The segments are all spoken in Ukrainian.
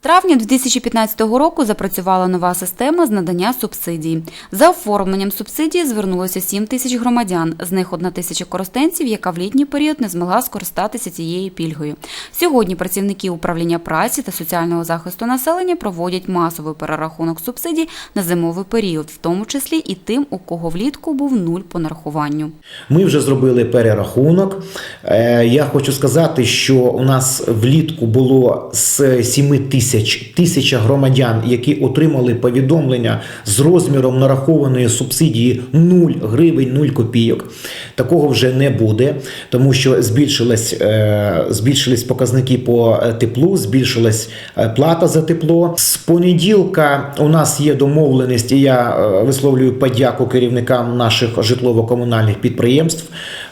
травня 2015 року запрацювала нова система з надання субсидій. За оформленням субсидії звернулося 7 тисяч громадян, з них одна тисяча користенців, яка в літній період не змогла скористатися цією пільгою. Сьогодні працівники управління праці та соціального захисту населення проводять масовий перерахунок субсидій на зимовий період, в тому числі і тим, у кого влітку був нуль по нарахуванню. Ми вже зробили перерахунок. Е, Я хочу сказати, що у нас влітку було з 7 тисяч тисяча громадян, які отримали повідомлення з розміром нарахованої субсидії 0 гривень 0 копійок. Такого вже не буде, тому що збільшились, е, збільшились показники по е, теплу, збільшилась е, плата за тепло. З понеділка у нас є домовленість, і я висловлюю подяку керівникам наших житлово-комунальних підприємств.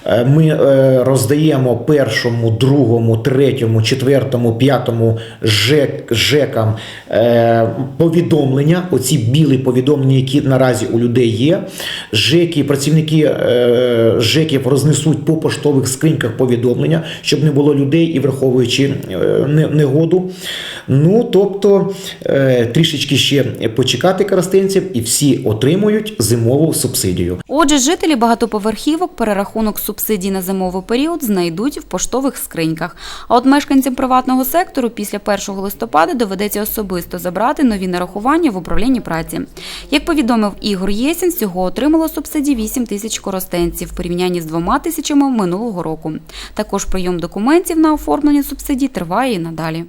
Е, Ми е, роздаємо першому, другому, третьому, четвертому, п'ятому ЖЕКам е, повідомлення. Оці білі повідомлення, які наразі у людей є. ЖЕКи, працівники ЖЕКів рознесуть по поштових скриньках повідомлення, щоб не було людей і враховуючи негоду. Ну тобто трішечки ще почекати коростенців, і всі отримують зимову субсидію. Отже, жителі багатоповерхівок перерахунок субсидій на зимовий період знайдуть в поштових скриньках. А от мешканцям приватного сектору після 1 листопада доведеться особисто забрати нові нарахування в управлінні праці. Як повідомив Ігор Єсін, всього отримало субсидій 8 тисяч коростенців в порівнянні з двома тисячами минулого року. Також прийом документів на оформлення субсидій триває і надалі.